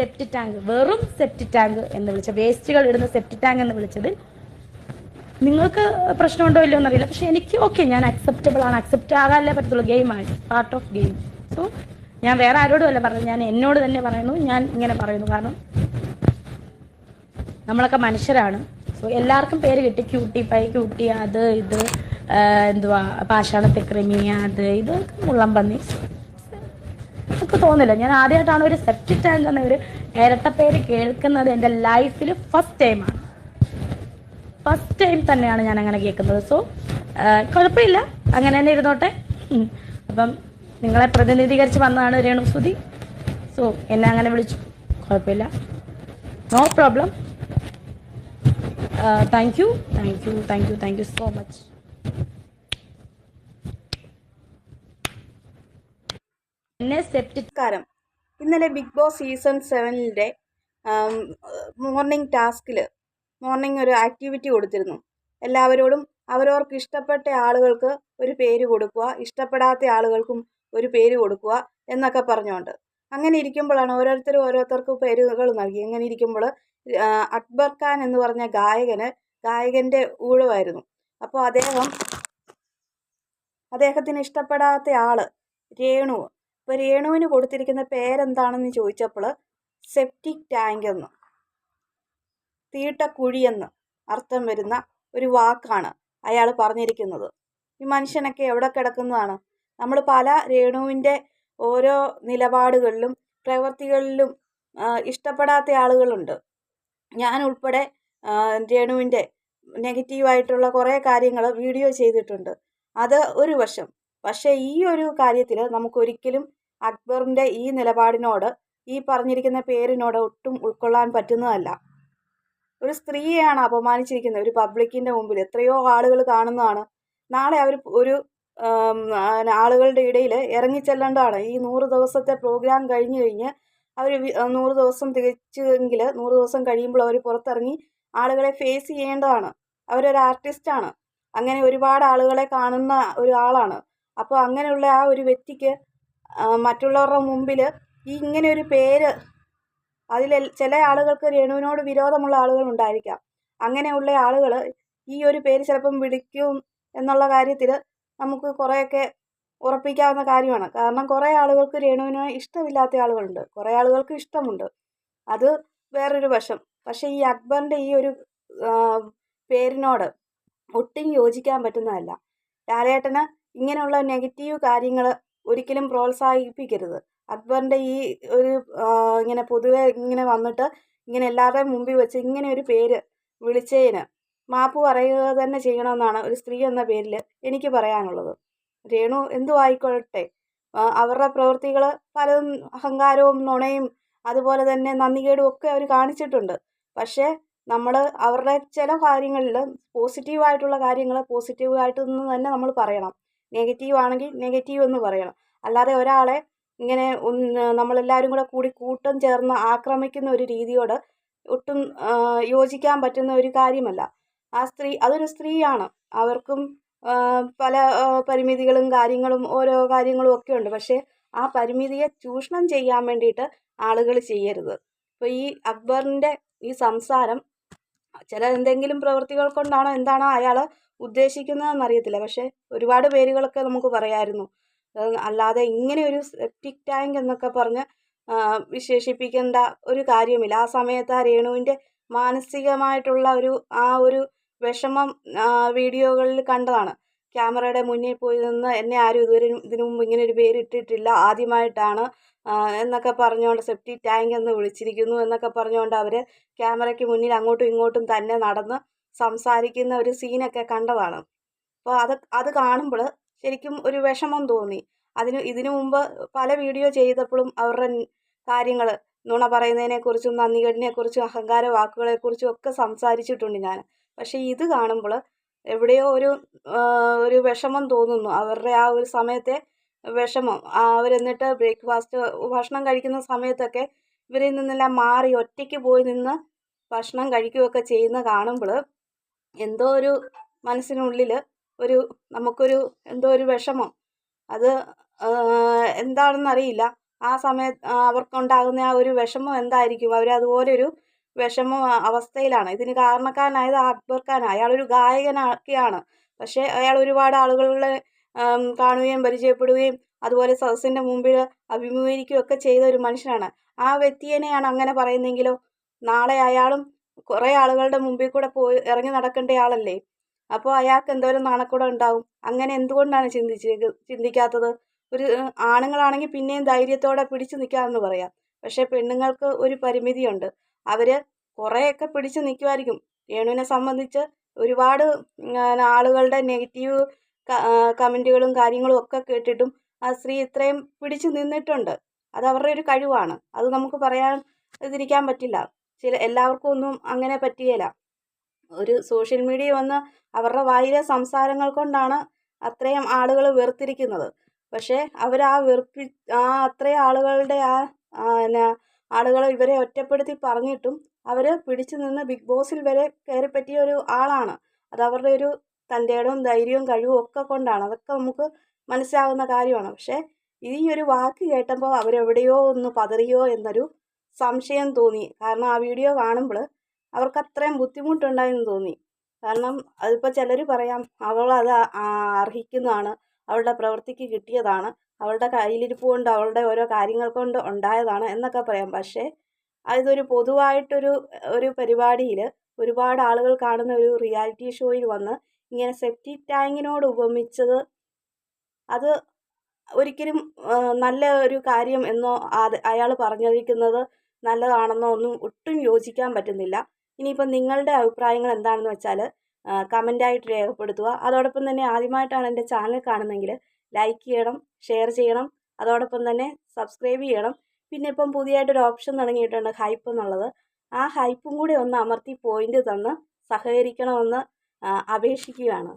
സെപ്റ്റി tank വെറും സെപ്റ്റി tank എന്ന് വിളിച്ച വേസ്റ്റുകൾ ഇടുന്ന സെപ്റ്റി ടാങ്ക് എന്ന് വിളിച്ചതിൽ നിങ്ങൾക്ക് പ്രശ്നമുണ്ടോ ഇല്ലയോ എന്നറിയില്ല. പക്ഷെ എനിക്ക് ഓക്കെ ഞാൻ അക്സെപ്റ്റബിൾ ആണ്. അക്സെപ്റ്റ് ആകാനല്ലേ പറ്റത്തുള്ളൂ. ഗെയിമാണ് പാർട്ട് ഓഫ് ഗെയിം സോ ഞാൻ വേറെ ആരോടും അല്ല പറഞ്ഞു ഞാൻ എന്നോട് തന്നെ പറയുന്നു. ഞാൻ ഇങ്ങനെ പറയുന്നു. കാരണം നമ്മളൊക്കെ മനുഷ്യരാണ്. സോ എല്ലാവർക്കും പേര് കിട്ടി. ക്യൂട്ടി പൈ ക്യൂട്ടി അത് ഇത് എന്തുവാ? പാഷാണത്തെ ക്രിമിയ അത് ഇത് മുള്ളംപന്നി. എനിക്ക് തോന്നില്ല ഞാൻ ആദ്യമായിട്ടാണ് ഒരു സെപ്റ്റിക് ടാങ്ക് എന്ന ഒരു ഇരട്ടപ്പേര് കേൾക്കുന്നത് എന്റെ ലൈഫിൽ ഫസ്റ്റ് ടൈമാണ് ഫസ്റ്റ് ടൈം തന്നെയാണ് ഞാൻ അങ്ങനെ കേൾക്കുന്നത്. സോ കുഴപ്പമില്ല. അങ്ങനെ തന്നെ ഇരുന്നോട്ടെ. അപ്പം നിങ്ങളെ പ്രതിനിധീകരിച്ച് വന്നതാണ് രേണുസുതി സോ എന്നെ അങ്ങനെ വിളിച്ചു. കുഴപ്പമില്ല. No problem thank you thank you thank you thank you so much എന്നെ സെപ്റ്റിക്കാരം ഇന്നലെ ബിഗ് ബോസ് സീസൺ സെവനിന്റെ മോർണിംഗ് ടാസ്കിൽ മോർണിംഗ് ഒരു ആക്ടിവിറ്റി കൊടുത്തിരുന്നു. എല്ലാവരോടും അവരവർക്ക് ഇഷ്ടപ്പെട്ട ആളുകൾക്ക് ഒരു പേര് കൊടുക്കുക ഇഷ്ടപ്പെടാത്ത ആളുകൾക്കും ഒരു പേര് കൊടുക്കുക എന്നൊക്കെ പറഞ്ഞുകൊണ്ട്. അങ്ങനെ ഇരിക്കുമ്പോഴാണ് ഓരോരുത്തരും ഓരോരുത്തർക്കും പേരുകൾ നൽകി. അങ്ങനെ ഇരിക്കുമ്പോൾ അക്ബർ ഖാൻ എന്ന് പറഞ്ഞ ഗായകന് ഗായകന്റെ ഊഴമായിരുന്നു. അപ്പോൾ അദ്ദേഹം അദ്ദേഹത്തിന് ഇഷ്ടപ്പെടാത്ത ആൾ രേണു അപ്പോൾ രേണുവിന് കൊടുത്തിരിക്കുന്ന പേരെന്താണെന്ന് ചോദിച്ചപ്പോൾ സെപ്റ്റിക് ടാങ്ക് എന്ന്. തീട്ടക്കുഴിയെന്ന് അർത്ഥം വരുന്ന ഒരു വാക്കാണ് അയാൾ പറഞ്ഞിരിക്കുന്നത്. ഈ മനുഷ്യനൊക്കെ എവിടെ കിടക്കുന്നതാണ്? നമ്മൾ പല രേണുവിന്റെ ഓരോ നിലപാടുകളിലും പ്രവൃത്തികളിലും ഇഷ്ടപ്പെടാത്ത ആളുകളുണ്ട്. ഞാൻ ഉൾപ്പെടെ രേണുവിന്റെ നെഗറ്റീവായിട്ടുള്ള കുറേ കാര്യങ്ങൾ വീഡിയോ ചെയ്തിട്ടുണ്ട്. അത് ഒരു വശം. പക്ഷേ ഈ ഒരു കാര്യത്തിൽ നമുക്കൊരിക്കലും അക്ബറിന്റെ ഈ നിലപാടിനോട് ഈ പറഞ്ഞിരിക്കുന്ന പേരിനോട് ഒട്ടും ഉൾക്കൊള്ളാൻ പറ്റുന്നതല്ല. ഒരു സ്ത്രീയെയാണ് അപമാനിച്ചിരിക്കുന്നത്. ഒരു പബ്ലിക്കിന്റെ മുമ്പിൽ എത്രയോ ആളുകൾ കാണുന്നതാണ്. നാളെ അവർ ഒരു ആളുകളുടെ ഇടയിൽ ഇറങ്ങിച്ചെല്ലേണ്ടതാണ്. ഈ നൂറ് ദിവസത്തെ പ്രോഗ്രാം കഴിഞ്ഞ് കഴിഞ്ഞ് അവർ നൂറ് ദിവസം തികച്ചെങ്കിൽ നൂറ് ദിവസം കഴിയുമ്പോൾ അവർ പുറത്തിറങ്ങി ആളുകളെ ഫേസ് ചെയ്യേണ്ടതാണ്. അവരൊരു ആർട്ടിസ്റ്റാണ്. അങ്ങനെ ഒരുപാട് ആളുകളെ കാണുന്ന ഒരാളാണ്. അപ്പോൾ അങ്ങനെയുള്ള ആ ഒരു വ്യക്തിക്ക് മറ്റുള്ളവരുടെ മുമ്പിൽ ഈ ഇങ്ങനെ ഒരു പേര് അതിൽ ചില ആളുകൾക്ക് രേണുവിനോട് വിരോധമുള്ള ആളുകൾ ഉണ്ടായിരിക്കാം. അങ്ങനെയുള്ള ആളുകൾ ഈ ഒരു പേര് ചിലപ്പം വിളിക്കും എന്നുള്ള കാര്യത്തിൽ നമുക്ക് കുറേയൊക്കെ ഉറപ്പിക്കാവുന്ന കാര്യമാണ്. കാരണം കുറേ ആളുകൾക്ക് രേണുവിനെ ഇഷ്ടമില്ലാത്ത ആളുകളുണ്ട്. കുറേ ആളുകൾക്ക് ഇഷ്ടമുണ്ട്. അത് വേറൊരു വശം. പക്ഷേ ഈ അക്ബറിന്റെ ഈ ഒരു പേരിനോട് ഒട്ടും യോജിക്കാൻ പറ്റുന്നതല്ല. ലാലേട്ടന് ഇങ്ങനെയുള്ള നെഗറ്റീവ് കാര്യങ്ങൾ ഒരിക്കലും പ്രോത്സാഹിപ്പിക്കരുത്. അക്ബറിന്റെ ഈ ഒരു ഇങ്ങനെ പൊതുവെ ഇങ്ങനെ വന്നിട്ട് ഇങ്ങനെ എല്ലാവരുടെയും മുമ്പിൽ വെച്ച് ഇങ്ങനെ ഒരു പേര് വിളിച്ചതിന് മാപ്പ് പറയുക തന്നെ ചെയ്യണമെന്നാണ് ഒരു സ്ത്രീ എന്ന പേരിൽ എനിക്ക് പറയാനുള്ളത്. രേണു എന്തു ആയിക്കൊള്ളട്ടെ? അവരുടെ പ്രവൃത്തികൾ പലതും അഹങ്കാരവും നുണയും അതുപോലെ തന്നെ നന്ദികേടും ഒക്കെ അവർ കാണിച്ചിട്ടുണ്ട്. പക്ഷേ നമ്മൾ അവരുടെ ചില കാര്യങ്ങളിൽ പോസിറ്റീവായിട്ടുള്ള കാര്യങ്ങൾ പോസിറ്റീവായിട്ട് നിന്ന് തന്നെ നമ്മൾ പറയണം. നെഗറ്റീവ് ആണെങ്കിൽ നെഗറ്റീവ് എന്ന് പറയണം. അല്ലാതെ ഒരാളെ ഇങ്ങനെ നമ്മളെല്ലാവരും കൂടെ കൂടി കൂട്ടം ചേർന്ന് ആക്രമിക്കുന്ന ഒരു രീതിയോട് ഒട്ടും യോജിക്കാൻ പറ്റുന്ന ഒരു കാര്യമല്ല. ആ സ്ത്രീ അതൊരു സ്ത്രീയാണ്. അവർക്കും പല പരിമിതികളും കാര്യങ്ങളും ഓരോ കാര്യങ്ങളും ഒക്കെ ഉണ്ട്. പക്ഷേ ആ പരിമിതിയെ ചൂഷണം ചെയ്യാൻ വേണ്ടിയിട്ട് ആളുകൾ ചെയ്യരുത്. അപ്പോൾ ഈ അക്ബറിന്റെ ഈ സംസാരം ചില എന്തെങ്കിലും പ്രവൃത്തികൾ കൊണ്ടാണോ എന്താണോ അയാൾ ഉദ്ദേശിക്കുന്നതെന്ന് അറിയത്തില്ല. പക്ഷേ ഒരുപാട് പേരുകളൊക്കെ നമുക്ക് പറയാമായിരുന്നു അല്ലാതെ ഇങ്ങനെ ഒരു സെപ്റ്റിക് ടാങ്ക് എന്നൊക്കെ പറഞ്ഞ് വിശേഷിപ്പിക്കേണ്ട ഒരു കാര്യമില്ല. ആ സമയത്ത് ആ രേണുവിന്റെ മാനസികമായിട്ടുള്ള ഒരു ആ ഒരു വിഷമം വീഡിയോകളിൽ കണ്ടതാണ്. ക്യാമറയുടെ മുന്നിൽ പോയി നിന്ന് എന്നെ ആരും ഇതുവരെ ഇതിനു മുമ്പ് ഇങ്ങനെ ഒരു പേര് ഇട്ടിട്ടില്ല ആദ്യമായിട്ടാണ് എന്നൊക്കെ പറഞ്ഞുകൊണ്ട് സെപ്റ്റി ടാങ്ക് എന്ന് വിളിച്ചിരിക്കുന്നു എന്നൊക്കെ പറഞ്ഞുകൊണ്ട് അവർ ക്യാമറയ്ക്ക് മുന്നിൽ അങ്ങോട്ടും ഇങ്ങോട്ടും തന്നെ നടന്ന് സംസാരിക്കുന്ന ഒരു സീനൊക്കെ കണ്ടതാണ്. അപ്പോൾ അത് അത് കാണുമ്പോൾ ശരിക്കും ഒരു വിഷമം തോന്നി. അതിന് ഇതിനു മുമ്പ് പല വീഡിയോ ചെയ്തപ്പോഴും അവരുടെ കാര്യങ്ങൾ നുണ പറയുന്നതിനെക്കുറിച്ചും നന്ദികേടിനെക്കുറിച്ചും അഹങ്കാര വാക്കുകളെക്കുറിച്ചും ഒക്കെ സംസാരിച്ചിട്ടുണ്ട് ഞാൻ പക്ഷേ ഇത് കാണുമ്പോൾ എവിടെയോ ഒരു ഒരു വിഷമം തോന്നുന്നു. അവരുടെ ആ ഒരു സമയത്തെ വിഷമം. അവരെന്നിട്ട് ബ്രേക്ക്ഫാസ്റ്റ് ഭക്ഷണം കഴിക്കുന്ന സമയത്തൊക്കെ ഇവരിൽ നിന്നെല്ലാം മാറി ഒറ്റയ്ക്ക് പോയി നിന്ന് ഭക്ഷണം കഴിക്കുകയൊക്കെ ചെയ്യുന്ന കാണുമ്പോൾ എന്തോ ഒരു മനസ്സിനുള്ളിൽ ഒരു നമുക്കൊരു എന്തോ ഒരു വിഷമം. അത് എന്താണെന്നറിയില്ല. ആ സമയത്ത് അവർക്കുണ്ടാകുന്ന ആ ഒരു വിഷമം എന്തായിരിക്കും? അവരതുപോലെ ഒരു വിഷമ അവസ്ഥയിലാണ്. ഇതിന് കാരണക്കാരനായത് അക്ബർ ഖാൻ അയാളൊരു ഗായകനാക്കിയാണ്. പക്ഷേ അയാൾ ഒരുപാട് ആളുകളെ കാണുകയും പരിചയപ്പെടുകയും അതുപോലെ സദസ്സിന്റെ മുമ്പിൽ അഭിമുഖീകരിക്കുകയൊക്കെ ചെയ്ത ഒരു മനുഷ്യനാണ്. ആ വ്യക്തിയെയാണ് അങ്ങനെ പറയുന്നെങ്കിലോ നാളെ അയാളും കുറേ ആളുകളുടെ മുമ്പിൽ കൂടെ പോയി ഇറങ്ങി നടക്കേണ്ട ആളല്ലേ? അപ്പോൾ അയാൾക്ക് എന്തോരം നാണക്കൂടെ ഉണ്ടാവും? അങ്ങനെ എന്തുകൊണ്ടാണ് ചിന്തിച്ച് ചിന്തിക്കാത്തത്? ഒരു ആണുങ്ങളാണെങ്കിൽ പിന്നെയും ധൈര്യത്തോടെ പിടിച്ചു നിൽക്കാമെന്ന് പറയാം. പക്ഷേ പെണ്ണുങ്ങൾക്ക് ഒരു പരിമിതിയുണ്ട്. അവർ കുറേയൊക്കെ പിടിച്ചു നിൽക്കുമായിരിക്കും രേണുവിനെ സംബന്ധിച്ച് ഒരുപാട് ആളുകളുടെ നെഗറ്റീവ് കമന്റുകളും കാര്യങ്ങളും ഒക്കെ കേട്ടിട്ടും ആ സ്ത്രീ ഇത്രയും പിടിച്ചു നിന്നിട്ടുണ്ട്. അത് അവരുടെ ഒരു കഴിവാണ്. അത് നമുക്ക് പറയാൻ ഇതിരിക്കാൻ പറ്റില്ല. ചില എല്ലാവർക്കും ഒന്നും അങ്ങനെ പറ്റുകയില്ല ഒരു സോഷ്യൽ മീഡിയ വന്ന് അവരുടെ വായിലെ സംസാരങ്ങൾ കൊണ്ടാണ് അത്രയും ആളുകൾ വെറുത്തിരിക്കുന്നത്. പക്ഷേ അവർ ആ വെറുപ്പി ആ അത്രയും ആളുകളുടെ ആ പിന്നെ ആളുകൾ ഇവരെ ഒറ്റപ്പെടുത്തി പറഞ്ഞിട്ടും അവർ പിടിച്ചു നിന്ന് ബിഗ് ബോസിൽ വരെ കയറിപ്പറ്റിയ ഒരു ആളാണ്. അത് അവരുടെ ഒരു തന്റെ ഇടവും ധൈര്യവും കഴിവും ഒക്കെ കൊണ്ടാണ്. അതൊക്കെ നമുക്ക് മനസ്സിലാകുന്ന കാര്യമാണ്. പക്ഷേ ഈ ഒരു വാക്ക് കേട്ടപ്പോൾ അവരെവിടെയോ ഒന്ന് പതറിയോ എന്നൊരു സംശയം തോന്നി. കാരണം ആ വീഡിയോ കാണുമ്പോൾ അവർക്ക് അത്രയും ബുദ്ധിമുട്ടുണ്ടായെന്ന് തോന്നി. കാരണം അതിപ്പോൾ ചിലർ പറയാം അവളത് അർഹിക്കുന്നതാണ്. അവളുടെ പ്രവൃത്തിക്ക് കിട്ടിയതാണ്. അവളുടെ കയ്യിലിരിപ്പ് കൊണ്ട് അവളുടെ ഓരോ കാര്യങ്ങൾ കൊണ്ട് ഉണ്ടായതാണ് എന്നൊക്കെ പറയാം. പക്ഷേ അതൊരു പൊതുവായിട്ടൊരു ഒരു പരിപാടിയിൽ ഒരുപാട് ആളുകൾ കാണുന്ന ഒരു റിയാലിറ്റി ഷോയിൽ വന്ന് ഇങ്ങനെ സെഫ്റ്റി ടാങ്കിനോട് ഉപമിച്ചത് അത് ഒരിക്കലും നല്ല ഒരു കാര്യം എന്നോ അയാൾ പറഞ്ഞിരിക്കുന്നത് നല്ലതാണെന്നോ ഒന്നും ഒട്ടും യോജിക്കാൻ പറ്റുന്നില്ല. ഇനിയിപ്പം നിങ്ങളുടെ അഭിപ്രായങ്ങൾ എന്താണെന്ന് വെച്ചാൽ കമന്റായിട്ട് രേഖപ്പെടുത്തുക. അതോടൊപ്പം തന്നെ ആദ്യമായിട്ടാണ് എന്റെ ചാനൽ കാണുന്നതെങ്കിൽ ലൈക്ക് ചെയ്യണം ഷെയർ ചെയ്യണം. അതോടൊപ്പം തന്നെ സബ്സ്ക്രൈബ് ചെയ്യണം. പിന്നെ ഇപ്പം പുതിയതായിട്ടൊരു ഓപ്ഷൻ തുടങ്ങിയിട്ടുണ്ട് ഹൈപ്പ് എന്നുള്ളത്. ആ ഹൈപ്പും കൂടി ഒന്ന് അമർത്തി പോയിന്റ് തന്ന് സഹകരിക്കണമെന്ന് അപേക്ഷിക്കുകയാണ്.